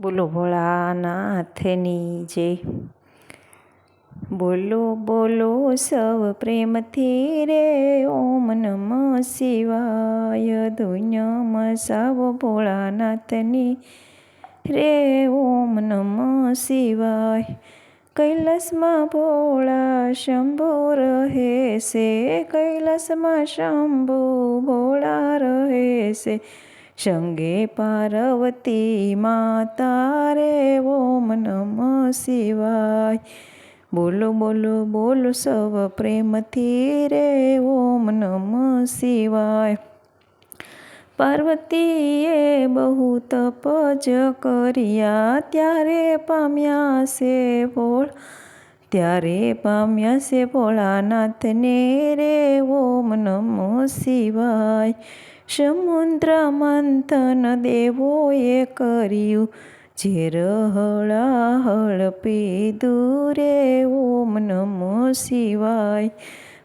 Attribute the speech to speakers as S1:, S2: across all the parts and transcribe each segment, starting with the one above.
S1: બોલો ભોળાનાથની જય બોલો બોલો સૌ પ્રેમથી રે, ઓમ નમ શિવાય. દુનિયામાં સૌ ભોળાનાથની રે, ઓમ નમ શિવાય. કૈલાસમાં ભોળા શંભુ રહે છે કૈલાસમાં શંભુ ભોળા રહે છે સંગે પાર્વતી માતા રે ઓમ નમ શિવાય. બોલો બોલો બોલો સવ પ્રેમથી રે ઓમ નમ શિવાય. પાર્વતીએ બહુ તપ જ કર્યા ત્યારે પામ્યા છે ભોળ ત્યારે પામ્યા છે ભોળાનાથને રે ઓમ નમો શિવાય. સમુદ્ર મંથન દેવોએ કર્યું. ઝેર રહળાહળ પીધું રે, ઓમ નમો શિવાય.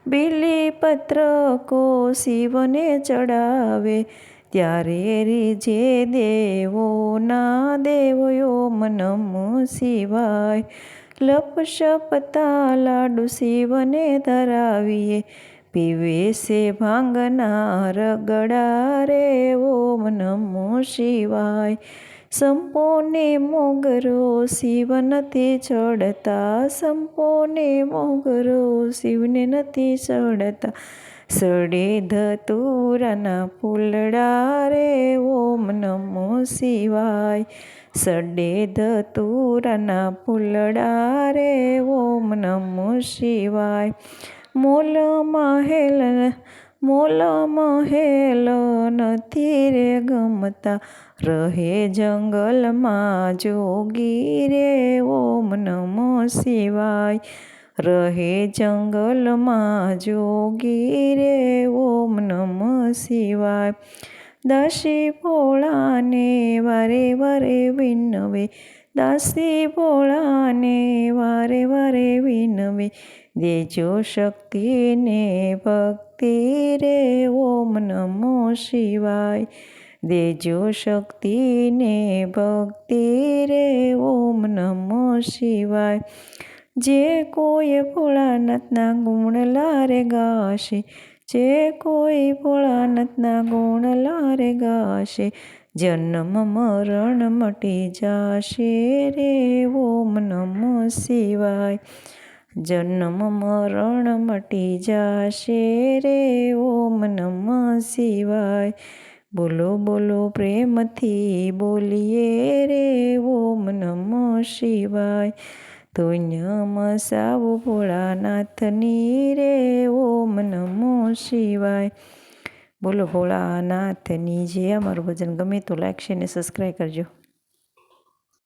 S1: બિલીપત્ર કો શિવને ચડાવે. ત્યારે રીજે દેવોના દેવ, ઓમ નમો શિવાય. લપશપતા લાડુ શિવને ધરાવીએ. પીવે છે ભાંગનાર ગળા રે ઓમ નમો શિવાય સંપોને મોગરો શિવ નથી ચડતા સંપોને મોગરો શિવને નથી ચડતા સડે ધતુરાના ફૂલડા રે ઓમ નમો શિવાય સડે ધતુરાના ફૂલડા રે ઓમ નમો શિવાય મોલ મહેલ મોલ મહેલ નથી રે ગમતા. રહે જંગલમાં જોગી રે ઓમ નમો શિવાય. રહે જંગલમાં જોગી રે ઓમ નમો શિવાય. દાસી ભોળાને વારે વારે વિનવે. દાસી ભોળાને વારે વારે વિનવે. દેજો શક્તિને ભક્તિ રે, ઓમ નમો શિવાય. દેજો શક્તિને ભક્તિ રે, ઓમ નમો શિવાય. જે કોઈ ભોળાનાથના ગુણ લારે ગાશે, જે કોઈ ભોળાનાથના ગુણ લારે ગાશે, જન્મ મરણ મટી જાશે રે, ઓમ નમો શિવાય. જન્મ મરણ મટી જાશે રે, ઓમ નમ શિવાય. બોલો બોલો, પ્રેમથી બોલીએ રે, ઓમ નમ શિવાય. ધોન્યમાં સાવ ભોળાનાથની રે, ઓમ નમો શિવાય. બોલો, ભોળાનાથની જે અમારું ભજન ગમે તો લાગશે ને સબસ્ક્રાઈબ કરજો.